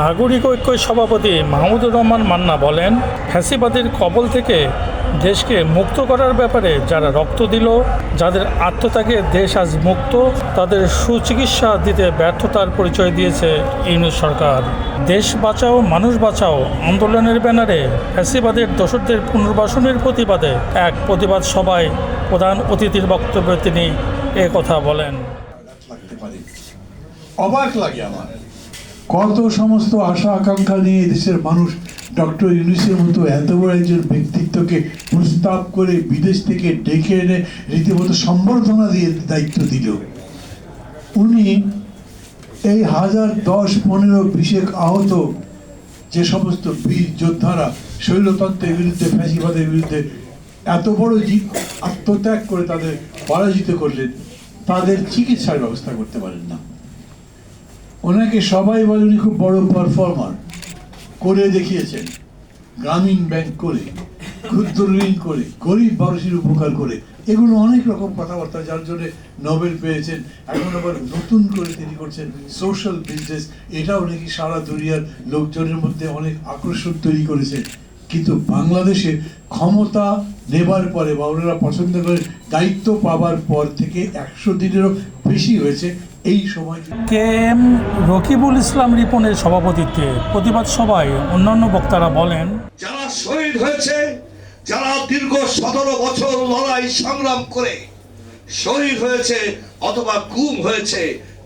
নাগরিক ঐক্য সভাপতি মাহমুদুর রহমান মান্না বলেন, ফ্যাসিবাদের কবল থেকে দেশকে মুক্ত করার ব্যাপারে যারা রক্ত দিল, যাদের আত্মত্যাগে দেশ আজ মুক্ত, তাদের সুচিকিৎসা দিতে ব্যর্থতার পরিচয় দিয়েছে ইউনিট সরকার। দেশ বাঁচাও, মানুষ বাঁচাও, আন্দোলনের ব্যানারে ফ্যাসিবাদের দোষরদের পুনর্বাসনের প্রতিবাদে এক প্রতিবাদ সভায় প্রধান অতিথির বক্তব্যে তিনি কথা বলেন। অবাক লাগে আমার। কত সমস্ত আশা আকাঙ্ক্ষা নিয়ে দেশের মানুষ ডক্টর ইউনিসের মতো এত বড় একজন ব্যক্তিত্বকে প্রস্তাব করে বিদেশ থেকে ডেকে এনে রীতিমতো সম্বর্ধনা দিয়ে দায়িত্ব দিল। উনি এই হাজার দশ, পনেরো, বিশেক আহত যে সমস্ত বীর যোদ্ধারা শৈলতন্ত্রের বিরুদ্ধে, ফ্যাসিবাদের বিরুদ্ধে এত বড় জীব আত্মত্যাগ করে তাদের পরাজিত করলেন, তাদের চিকিৎসার ব্যবস্থা করতে পারেন না। ওনাকে সবাই বলে উনি খুব বড় পারফর্মার করে দেখিয়েছেন। গ্রামীণ ব্যাংক করে, ক্ষুদ্র ঋণ করে, গরিব মানুষের উপকার করে। এগুলো অনেক রকম কথাবার্তা যার জন্য নোবেল পেয়েছেন। এখন আবার নতুন করে তিনি করছেন সোশ্যাল বিজনেস এটাও নাকি সারা দুনিয়ার লোকজনের মধ্যে অনেক আকর্ষণ তৈরি করেছে কিন্তু বাংলাদেশে ক্ষমতা নেবার পরে বা ওনারা পছন্দ করে দায়িত্ব পাবার পর থেকে একশো দিনেরও বেশি হয়েছে। এই সময় কে এম রকিবুল ইসলাম রিপনের সভাপতিত্বে প্রতিবাদ সভায় অন্যান্য বক্তারা বলেন যারা শহীদ হয়েছে যারা দীর্ঘ সতেরো বছর লড়াই সংগ্রাম করে শহীদ হয়েছে অথবা গুম হয়েছে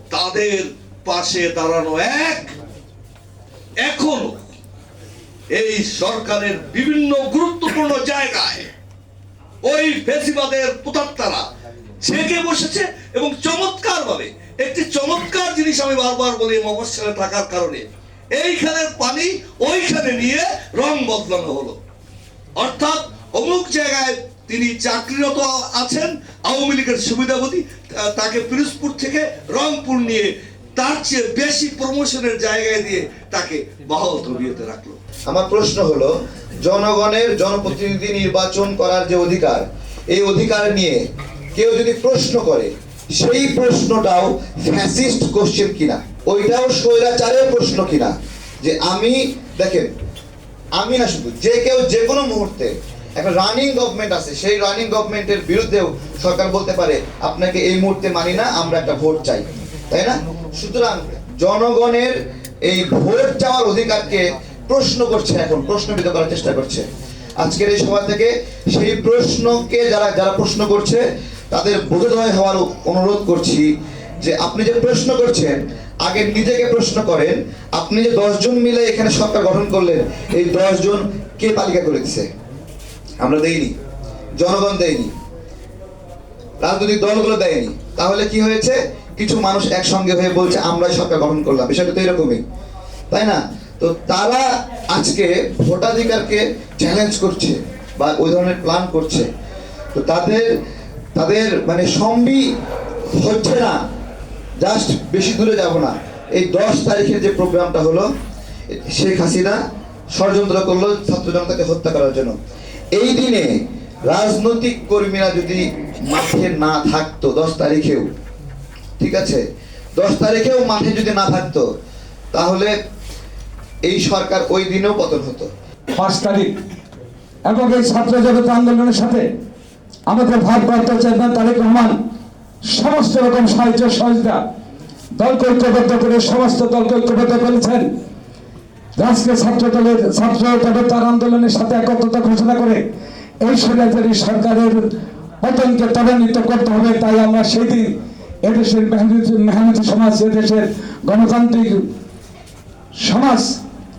তাদের পাশে দাঁড়ানো এক। এখনও এই সরকারের বিভিন্ন গুরুত্বপূর্ণ জায়গায় ওই ফেসিবাদের প্রতাত্তারা জেগে বসেছে এবং চমৎকার ভাবে একটি চমৎকার জিনিস আমি বারবার বলি মফস্বলে থাকার কারণে। এইখানের পানি ওইখানে নিয়ে রং বদলানো হলো। অর্থাৎ অমুক জায়গায় তিনি চাকরিরত আছেন, আওয়ামী লীগের সুবিধাবতী তাকে পিরোজপুর থেকে রংপুর নিয়ে তার চেয়ে বেশি প্রমোশনের জায়গায় দিয়ে তাকে বহাল তবিয়তে রাখল। আমার প্রশ্ন হলো, জনগণের জনপ্রতিনিধি নির্বাচন করার যে অধিকার, এই অধিকার নিয়ে কেউ যদি প্রশ্ন করে সেই প্রশ্নটাও ফ্যাসিস্ট কোশ্চেন কিনা? ওইটাও স্বৈরাচারের প্রশ্ন কিনা? যে আমি, দেখেন, আমি না শুধু, যে কেউ যে কোনো মুহূর্তে একটা রানিং গভর্নমেন্ট আছে, সেই রানিং গভর্নমেন্টের বিরুদ্ধেও সরকার বলতে পারে, আপনাকে এই মুহূর্তে মানি না, আমরা একটা ভোট চাই। তাই না? সুতরাং জনগণের এই ভোট চাওয়ার অধিকারকে প্রশ্ন করছে এখন, প্রশ্নবিদ্ধ করার চেষ্টা করছে। আজকের এই সভা থেকে সেই প্রশ্নকে যারা যারা প্রশ্ন করছে তাদের বোধোদয় হওয়ার অনুরোধ করছি যে আপনি যে প্রশ্ন করছেন, আগে নিজেকে প্রশ্ন করেন, আপনি যে দশজন মিলে এখানে সরকার গঠন করলেন, এই দশজন কে তালিকা করে দিছে? আমরা দেইনি, জনগণ দেয়নি রাজনৈতিক দলগুলো দেয়নি। তাহলে কি হয়েছে? কিছু মানুষ একসঙ্গে হয়ে বলছে, আমরাই সরকার গঠন করলাম। বিষয়টা তো এরকমই, তাই না? তো তারা আজকে ভোটাধিকারকে চ্যালেঞ্জ করছে বা ওই ধরনের প্ল্যান করছে। তো তাদের তাদের মানে সম্বি হচ্ছে না। জাস্ট বেশি দূরে যাব না। এই দশ তারিখের যে প্রোগ্রামটা হলো, শেখ হাসিনা ষড়যন্ত্র করল, ছাত্র জনতাকে হত্যা করার জন্য। এই দিনে রাজনৈতিক কর্মীরা যদি মাঠে না থাকতো, দশ তারিখেও, ঠিক আছে? দশ তারিখেও মাঠে যদি না থাকতো, তাহলে এই সরকার ওই দিনেও পতন হতো। পাঁচ তারিখ। এবং এই ছাত্র জগত আন্দোলনের সাথে আমাদের ভারপ্রাপ্ত চেয়ারম্যান তারেক রহমান সমস্ত রকম সাহায্য সহযোগিতা দলকে ঐক্যবদ্ধ করে সমস্ত দলকে ঐক্যবদ্ধ করেছেন। রাষ্ট্রীয় ছাত্র দলের ছাত্র জগতার আন্দোলনের সাথে একত্রতা ঘোষণা করে এই স্বৈরাচারী সরকারের পতনকে ত্বরান্বিত করতে হবে, তাই আমরা সেই দিন এদেশের মেহনতি সমাজ, এদেশের গণতান্ত্রিক সমাজ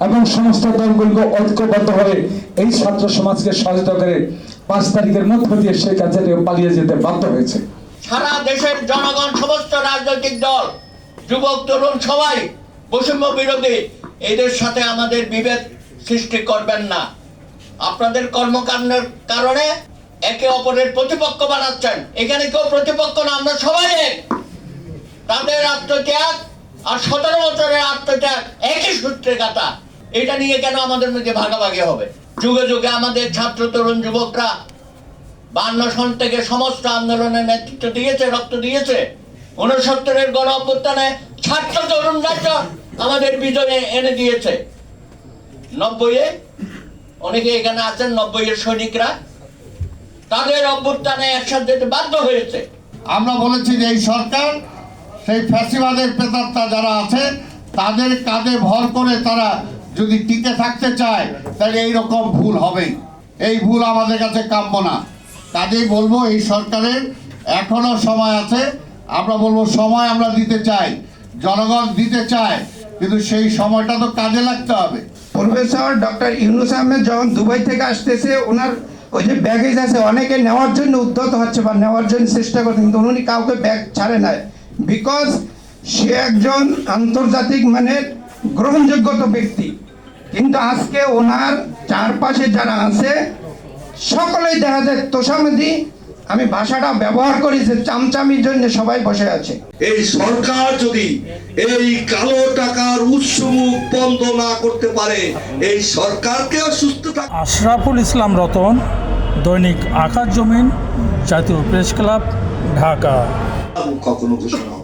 এবং সমস্ত দলগুলো ঐক্যবদ্ধ হয়ে এই ছাত্র সমাজকে সহায়তা করে পাঁচ তারিখের মধ্য দিয়ে শেখ হাসিনা পালিয়ে যেতে বাধ্য হয়েছে। সারা দেশের জনগণ, সমস্ত রাজনৈতিক দল, যুবক, তরুণ সবাই বৈষম্য বিরোধী। এদের সাথে আমাদের বিভেদ সৃষ্টি করবেন না। আপনাদের কর্মকাণ্ডের কারণে একে অপরের প্রতিপক্ষ বানাচ্ছেন। এখানে কেউ প্রতিপক্ষ না, আমরা সবাই এক। তাদের আত্মত্যাগ আর সতেরো বছরের আত্মত্যাগ একই সূত্রে গাথা এটা নিয়ে কেন আমাদের মধ্যে ভাগাভাগি হবে? যুগে যুগে আমাদের ছাত্র তরুণ যুবকরা বান্ন সন থেকে সমস্ত আন্দোলনের নেতৃত্ব দিয়েছে, রক্ত দিয়েছে। উনসত্তরের গণ অভ্যুত্থানে ছাত্র তরুণ রাজ্য আমাদের বিজয়ে এনে দিয়েছে। নব্বইয়ে অনেকে এখানে আছেন, নব্বইয়ের সৈনিকরা। তাদের অভ্যুত্থানে একসাথে যেতে বাধ্য হয়েছে। আমরা বলেছি যে এই সরকার, সেই ফ্যাসিবাদের প্রেতাত্মা যারা আছে, তাদের কাঁধে ভর করে তারা যদি টিকে থাকতে চায়, তাহলে এই রকম ভুল হবেই। এই ভুল আমাদের কাছে কাম্য না। কাজেই বলব, এই সরকারের এখনও সময় আছে। আমরা বলব, সময় আমরা দিতে চাই, জনগণ দিতে চায়, কিন্তু সেই সময়টা তো কাজে লাগতে হবে। প্রফেসর ডক্টর ইউনুস আহমেদ যখন দুবাই থেকে আসতেছে, ওনার ওই যে ব্যাগেজ আছে, অনেকে নেওয়ার জন্য উদ্যত হচ্ছে বা নেওয়ার জন্য চেষ্টা করছে, কিন্তু উনি কাউকে ব্যাগ ছাড়ে নাই। বিকজ সে একজন আন্তর্জাতিক মানের গ্রহণযোগ্যত ব্যক্তি। কিন্তু আজকে ওনার চারপাশে যারা আছে সকলেই দেখা যায় তোষামদি আমি ভাষাটা ব্যবহার করি যে চামচামির জন্য সবাই বসে আছে এই সরকার যদি এই কালো টাকার উৎসমুখ বন্ধ না করতে পারে এই সরকারকেও সুস্থ আশরাফুল ইসলাম রতন দৈনিক আকাশ জমিন জাতীয় প্রেস ক্লাব ঢাকা কখনো ঘোষণা।